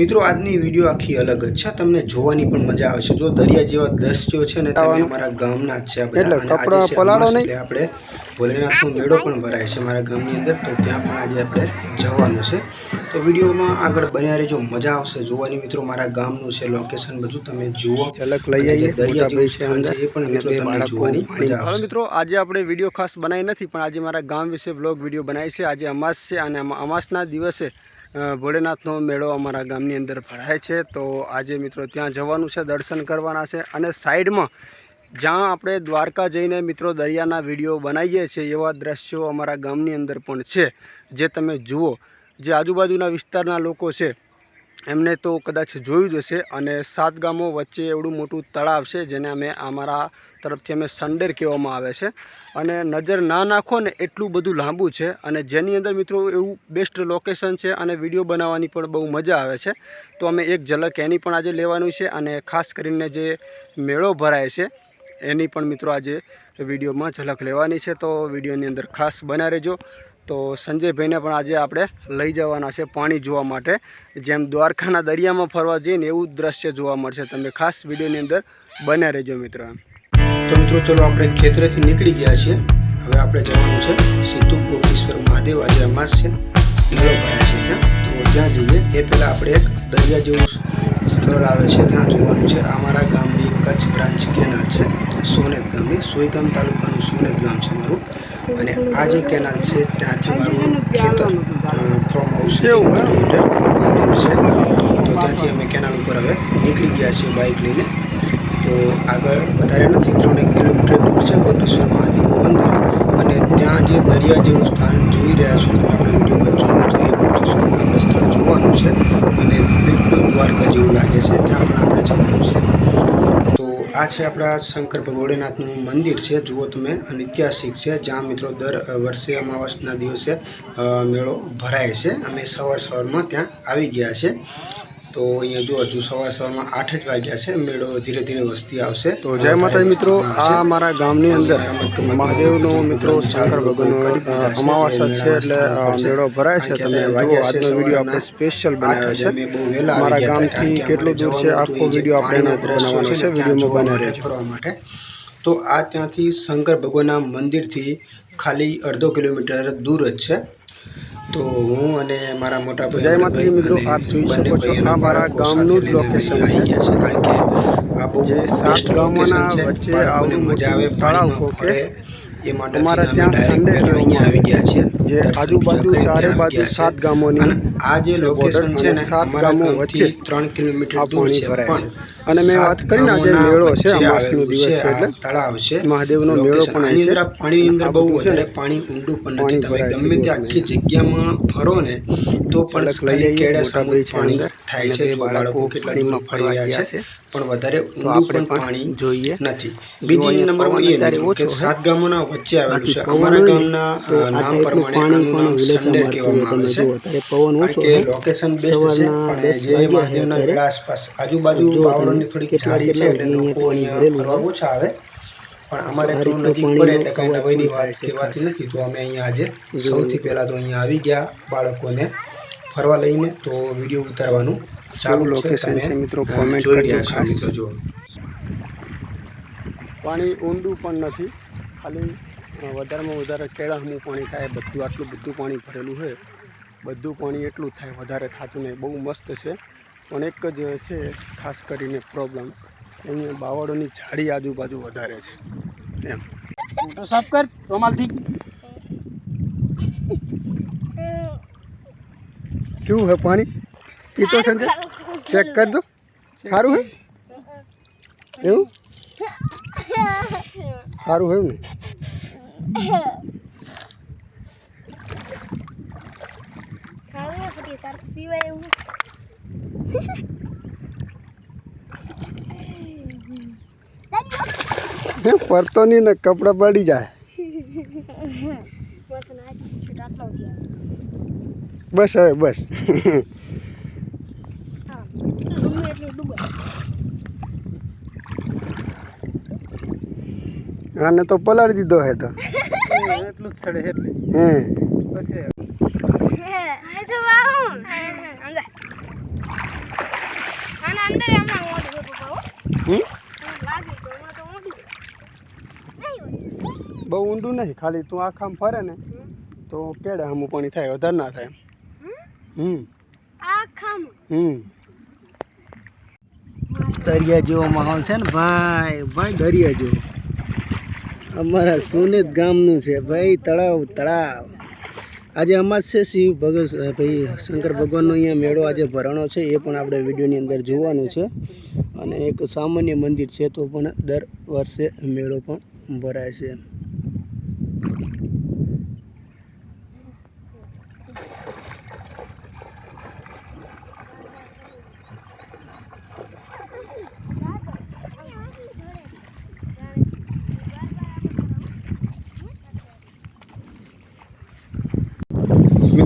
મિત્રો આજની વીડિયો આખી અલગ જ છે. તમને જોવાની પણ મજા આવશે જો દરિયા જેવા દ્રશ્યો છે ને તમે અમારા ગામના જ છે એટલે અને આજે કપડાં છે પલાળો નહીં? આપણે ભોલેનાથનો મેળો પણ ભરાય છે મારા ગામની અંદર. તો ત્યાં પણ આજે આપણે જવાનું છે. તો વિડીયોમાં આગળ બન્યા રહેજો. મજા આવશે જોવાની મિત્રો. મારા ગામનું છે લોકેશન બધું. તમે જુઓ. ઝલક લઈ જઈએ આવીએ. દરિયા જેવું છે અંદર. એ પણ મિત્રો બે જોવાની મજા આવશે. મિત્રો આજે આપણે વીડિયો ખાસ બનાવી નથી પણ આજે મારા ગામ વિશે બ્લોગ વીડિયો બનાવી છે. આજે અમાસ છે અને અમા- અમાસના દિવસે ભોળેનાથનો મેળો અમારા ગામની અંદર ભરાય છે. તો આજે મિત્રો ત્યાં જવાનું છે, દર્શન કરવાના છે અને સાઈડમાં જ્યાં આપણે દ્વારકા જઈને મિત્રો દરિયાના વીડિયો બનાવીએ છીએ એવા દ્રશ્યો અમારા ગામની અંદર પણ છે. જે તમે જુઓ, જે આજુબાજુના વિસ્તારના લોકો છે એમને તો કદાચ જોયું જ હશે અને સાત ગામો વચ્ચે એવડું મોટું તળાવ છે જેને અમે અમારા તરફથી અમે સંડેર કહેવામાં આવે છે. અને નજર ના નાખો ને એટલું બધું લાંબુ છે અને જેની અંદર મિત્રો એવું બેસ્ટ લોકેશન છે અને વીડિયો બનાવવાની પણ બહુ મજા આવે છે. તો અમે એક ઝલક એની પણ આજે લેવાનું છે અને ખાસ કરીને જે મેળો ભરાય છે એની પણ મિત્રો આજે વિડીયોમાં ઝલક લેવાની છે. તો વિડીયોની અંદર ખાસ બના રહેજો. તો સંજયભાઈને પણ આજે આપણે લઈ જવાના છે પાણી જોવા માટે. જેમ દ્વારકાના દરિયામાં ફરવા જઈએ ને એવું દ્રશ્ય જોવા મળશે. તમે ખાસ વિડીયોની અંદર બન્યા રહેજો મિત્રો. તો મિત્રો ચલો આપણે ખેતરેથી નીકળી ગયા છીએ. હવે આપણે જવાનું છે સિદ્ધુ ગોપેશ્વર મહાદેવ. આજે અમાસ છે. મેળો ભરાય છે ત્યાં. તો ત્યાં જઈએ. એ પહેલાં આપણે એક દરિયા જેવું સ્થળ આવે છે. ત્યાં જોવાનું છે અમારા ગામની કચ્છ બ્રાન્ચ કેનાલ છે. સોનેત ગામની સોયગામ તાલુકાનું સોનેત ગામ છે મારું. અને આ જે કેનાલ છે ત્યાંથી મારું ખેતર ફ્રોમ હાઉસ કિલોમીટર દૂર છે. તો ત્યાંથી અમે કેનાલ ઉપર હવે નીકળી ગયા છીએ બાઇક લઈને. તો આગળ વધારે નથી ત્રણ એક કિલોમીટર દૂર છે કોટેશ્વર મહાદેવનું મંદિર. અને ત્યાં જે દરિયા જેવું સ્થાન જોઈ રહ્યા છો તમે આપણે વિડીયોમાં જોયું તો એ બધું સુંદર સ્થળ જોવાનું છે. અને બિલકુલ દ્વારકા જેવું લાગે છે ત્યાં પણ આપણે જવાનું છે. આ છે આપણા શંકર ભગવડેનાથનું મંદિર છે. જુઓ તમે અને ઐતિહાસિક છે. જ્યાં મિત્રો દર વર્ષે અમાવસના દિવસે મેળો ભરાય છે. અમે સવાર સવારમાં ત્યાં આવી ગયા છે. તો અહીંયા જો હજુ સવાર સવારમાં આઠ જ વાગ્યા છે મેળો ધીરે ધીરે વસ્તી આવશે. તો જય માતા મિત્રો આ મારા ગામની અંદર મહાદેવનો મિત્રો શંકર ભગવાનનો અ, અમાવાસ્યા છે એટલે મેળો ભરાય છે તમે જુઓ આજનો વીડિયો આપણે સ્પેશિયલ બનાવ્યો છે. મારા ગામથી કેટલું દૂર છે આખો વીડિયો આપણે બનાવવાનો છે વિડીયોમાં બને રહેજો. માટે. તો આ ત્યાંથી શંકર ભગવાનના મંદિરથી ખાલી અડધો કિલોમીટર દૂર જ છે. તો હું અને મારા મોટા જય માતાજી મિત્રો, આપ જોઈ શકો છો, આ મારા ગામનું જ આવી ગયા છે કારણ કે આ બહુ જે સાત ગામોના વચ્ચે આવું મજા આવે તળાવ પાણીમાં કહો કે ફરે એ માટે અમારા ત્યાં સંડે અહીંયા આવી ગયા છે. જે આજુબાજુ ચારે બાજુ સાત ગામોની આ જે લોકેશન છે ને સાત ગામો વચ્ચે ત્રણ કિલોમીટર દૂર છે. પણ છે. અને મેં વાત કરી ને આજે મેળો છે, અમાસનો દિવસ છે એટલે તળાવ છે. મહાદેવનો મેળો પણ આની અહીં અંદર છે. પાણીની અંદર બહુ વધારે પાણી ઊંડું પણ નથી. તમે ગમે તે આખી જગ્યામાં ફરો ને તો પણ લઈ ભાઈ છે પાણી થાય છે. બાળકો કેટલા દૂર ફરી રહ્યા છે. પણ વધારે ઊંડું પણ પણ જોઈએ. નથી. બીજી નંબરમાં એ કે સાત ગામોના વચ્ચે આવેલું છે. અમારા ગામના નામ પ્રમાણે village સંડેર કહેવામાં આવે છે. કે લોકેશન બેસ્ટ છે પણ જે મહાદેવના. મેળા આસપાસ આજુબાજુ જો બાવળોની થોડીક છે એટલે લોકો અહીંયા ફરવા ઓછા આવે. પણ અમારે તો નજીક પડે એટલે કાંઈ નવાઈની વાત કહેવાતી નથી. તો અમે અહીંયા આજે સૌથી પહેલાં તો અહીંયા આવી ગયા બાળકોને ફરવા લઈને તો વીડિયો ઉતારવાનું ચાલુ લોકેશન છે. મિત્રો? કોમેન્ટ જોઈ રહ્યા મિત્રો જો પાણી ઊંડું પણ નથી. ખાલી વધારેમાં વધારે કેળાનું પાણી થાય બધું આટલું બધું પાણી ભરેલું છે. બધું પાણી એટલું થાય વધારે થતું નહીં. બહુ મસ્ત છે. પણ એક જ છે ખાસ કરીને પ્રોબ્લેમ અહીંયા બાવળોની ઝાડી આજુબાજુ વધારે છે. એમ. તો સાફ કર રોમાલથી. કેવું હે પાણી? પીતો સંજય ચેક કર દો. સારું હે? એવું? સારું હોય ને? ખાવું પીવાય એવું. પડતો નહીં ને કપડાં પડી જાય. બસ ના છૂટ આટલો થયા બસ હવે બસ. હા ગમે એટલું ડૂબે આને તો પલાળી દીધો હે તો. એટલું જ સડે એટલે. હે. બસ રે. આ અંદર અંદર હમણાં મોઢું હોય પપ્પા હમ? મને તો હમણાં તો મોઢું બહુ ઊંડું નથી ખાલી તું આખામ ફરે ને તો કેડે હમું પાણી થાય વધારે ના થાય. હમ? હમ. દરિયા જેવો માહોલ છે ને ભાઈ ભાઈ દરિયા જેવો. અમારા સોનેત ગામનું છે ભાઈ તળાવ તળાવ. આજે અમાજ છે શિવ ભગત ભાઈ શંકર ભગવાનનો અહીંયા મેળો આજે ભરાણો છે, એ પણ આપણે વિડીયોની અંદર જોવાનું છે. અને એક સામાન્ય મંદિર છે તો પણ દર વર્ષે મેળો પણ ભરાય છે.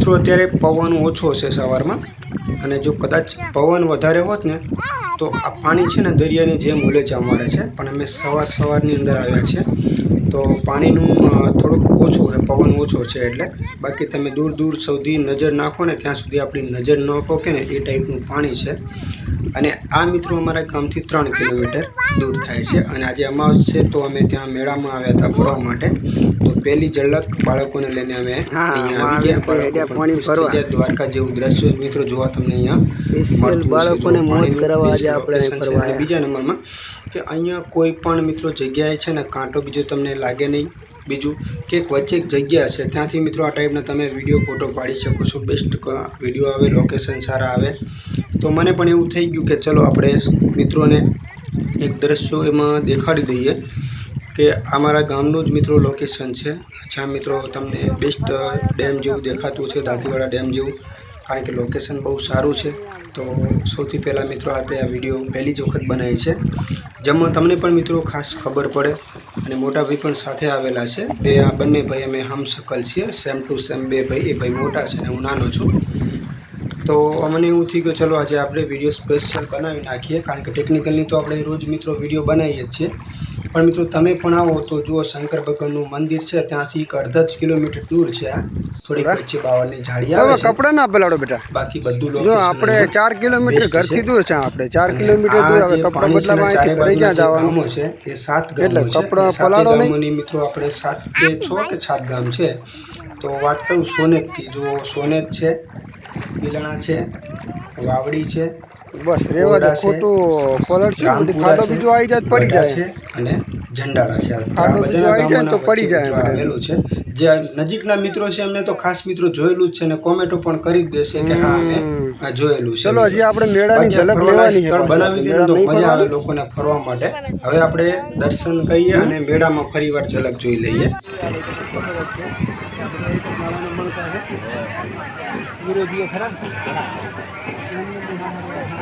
મિત્રો, અત્યારે પવન ઓછો છે સવારમાં. અને જો કદાચ પવન વધારે હોત ને, તો આ પાણી છે ને દરિયાની જેમ ઉલેચા મારે છે. પણ અમે સવાર સવારની અંદર આવ્યા છે તો પાણીનું થોડુંક ઓછું છે, પવન ઓછો છે એટલે. બાકી તમે દૂર દૂર સુધી નજર નાખો ને, ત્યાં સુધી આપણી નજર ન પોકે ને, એ ટાઈપનું પાણી છે. અને આ મિત્રો અમારા ગામથી ત્રણ કિલોમીટર દૂર થાય છે અને આજે અમાસ છે તો અમે ત્યાં મેળામાં આવ્યા હતા ભરવા માટે. તો પહેલી ઝલક બાળકોને લઈને અમે અહીંયા આવી ગયા બાળકો દ્વારકા જેવું દ્રશ્ય મિત્રો જોવા તમને અહીંયા મળતું હશે. જો પાણીનું best અને બીજા નંબરમાં કે અહીંયા કોઈ પણ મિત્રો જગ્યાએ છે ને કાંટો બીજો તમને લાગે નહીં. બીજું કે એક વચ્ચે એક જગ્યા છે. ત્યાંથી મિત્રો આ ટાઈપના તમે વીડિયો ફોટો પાડી શકો છો. બેસ્ટ વીડિયો આવે લોકેશન સારા આવે. તો મને પણ એવું થઈ ગયું કે ચલો આપણે મિત્રોને એક દ્રશ્યો એમાં દેખાડી દઈએ કે અમારા ગામનું જ મિત્રો લોકેશન છે. જ્યાં મિત્રો તમને બેસ્ટ ડેમ જેવું દેખાતું છે દાંતીવાડા ડેમ જેવું, કારણ કે લોકેશન બહુ સારું છે. તો સૌથી પહેલાં મિત્રો આપણે આ વીડિયો પહેલી જ વખત બનાવી છે. જેમાં તમને પણ મિત્રો ખાસ ખબર પડે અને મોટા ભાઈ પણ સાથે આવેલા છે. બે આ બંને ભાઈ અમે હમ શકલ છીએ સેમ ટુ સેમ બે ભાઈ, એ ભાઈ મોટા છે અને હું નાનો છું. તો અમને એવું થયું કે ચલો આજે આપણે વીડિયો સ્પેશિયલ બનાવી નાખીએ. કારણ કે ટેકનિકલની તો આપણે રોજ મિત્રો વીડિયો બનાવીએ છીએ. પણ મિત્રો તમે પણ આવો તો જુઓ શંકર ભગવાનનું મંદિર છે. ત્યાંથી એક અડધા જ કિલોમીટર દૂર છે આ. થોડીક વચ્ચે બાવળની ઝાડી આવે કપડા ના પલાડો બેટા. બાકી બધું જો આપણે ચાર કિલોમીટર ઘરથી. દૂર છે આપણે. ચાર કિલોમીટર દૂર આવે કપડાં બદલાવા અહીંથી ઘરે ક્યાં જવાનું? છે એ સાત ગામ એટલે કપડાં પલાળો નહીં? મિત્રો આપણે સાત કે છ કે સાત ગામ છે. તો વાત કરું સોનેતથી. જો સોનેત છે. બિલાણા છે વાવડી છે બસ રેવા દે ખોટું પલળશું છે છે, બીજો આવી જાય પડી જાય. છે અને ઝંડાળા છે. આ તો પડી જાય આવેલું છે. જે નજીકના મિત્રો છે એમને તો ખાસ મિત્રો જોયેલું જ છે અને કોમેન્ટો પણ કરી જ દેશે કે હા અમે જોયેલું છે. ચલો હજી આપણે મેળાની ઝલક લેવાની છે સ્થળ બનાવી દીધું તો મજા આવે લોકોને ફરવા માટે. હવે આપણે દર્શન કરીએ અને મેળામાં ફરીવાર ઝલક જોઈ લઈએ. એટલે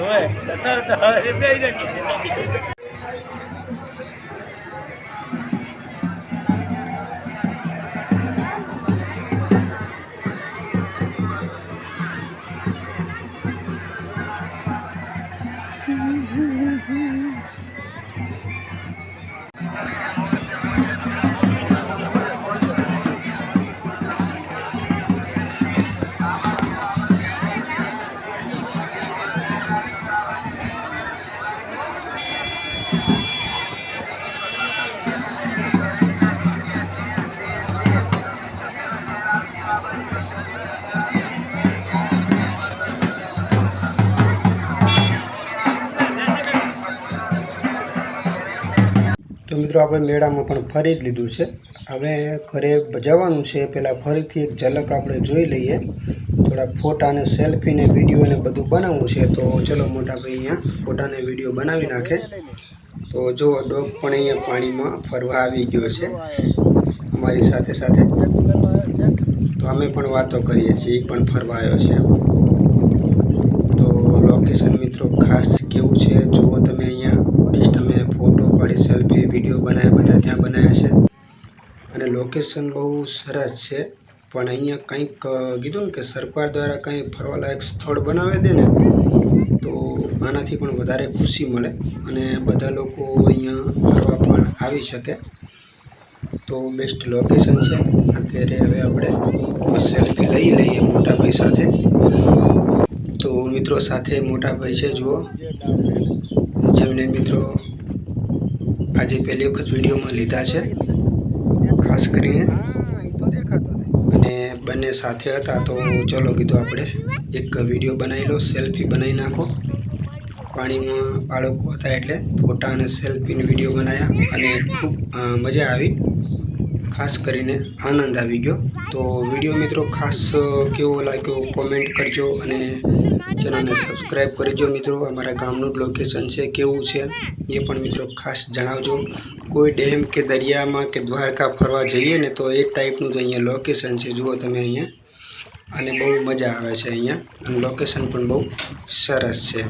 ઓય અત્યારે તો હવે બેહી જાય તો મિત્રો આપણે મેળામાં પણ ફરી જ લીધું છે. હવે ઘરે જવાનું છે. પહેલાં ફરીથી એક ઝલક આપણે જોઈ લઈએ. થોડા ફોટા અને સેલ્ફી ને વીડિયો ને બધું બનાવવું છે. તો ચલો મોટા ભાઈ અહીંયા ફોટા ને વીડિયો બનાવી નાખે. તો જો ડોગ પણ અહીંયા પાણીમાં ફરવા આવી ગયો છે. અમારી સાથે સાથે તો અમે પણ વાતો કરીએ છીએ. એ પણ ફરવા આવ્યો છે. તો લોકેશન મિત્રો ખાસ કેવું છે? જુઓ તમે અહીંયા. આપણે સેલ્ફી, વીડિયો બનાવ્યા, બધા ત્યાં બનાવ્યા છે. અને લોકેશન બહુ સરસ છે. પણ અહીંયા કંઈક કીધું ને કે સરકાર દ્વારા કંઈ ફરવાલાયક સ્થળ બનાવે દે ને, તો આનાથી પણ વધારે ખુશી મળે. અને બધા લોકો અહીંયા ફરવા પણ આવી શકે. તો બેસ્ટ લોકેશન છે. અત્યારે હવે આપણે સેલ્ફી લઈ લઈએ મોટાભાઈ સાથે. તો મિત્રો સાથે મોટાભાઈ છે, જુઓ. જેમને મિત્રો આજે પહેલી વખત વિડીયોમાં લીધા છે. ખાસ કરીને. અને બંને સાથે હતા તો ચલો કીધું આપણે એક વીડિયો બનાવી લો, સેલ્ફી બનાવી નાખો. પાણીમાં બાળકો હતા એટલે ફોટા અને સેલ્ફીની વીડિયો બનાવ્યા અને ખૂબ મજા આવી. ખાસ કરીને આનંદ આવી ગયો. તો વીડિયો મિત્રો ખાસ કેવો લાગ્યો? કોમેન્ટ કરજો અને ચેનલને સબસ્ક્રાઈબ કરજો મિત્રો. અમારા ગામનું લોકેશન છે, કેવું છે એ પણ મિત્રો ખાસ જણાવજો. કોઈ ડેમ કે દરિયામાં કે દ્વારકા ફરવા જઈએ ને તો એ ટાઈપનું જ અહીંયા લોકેશન છે. જુઓ તમે અહીંયા. અને બહુ મજા આવે છે અહીંયા. અને લોકેશન પણ બહુ સરસ છે.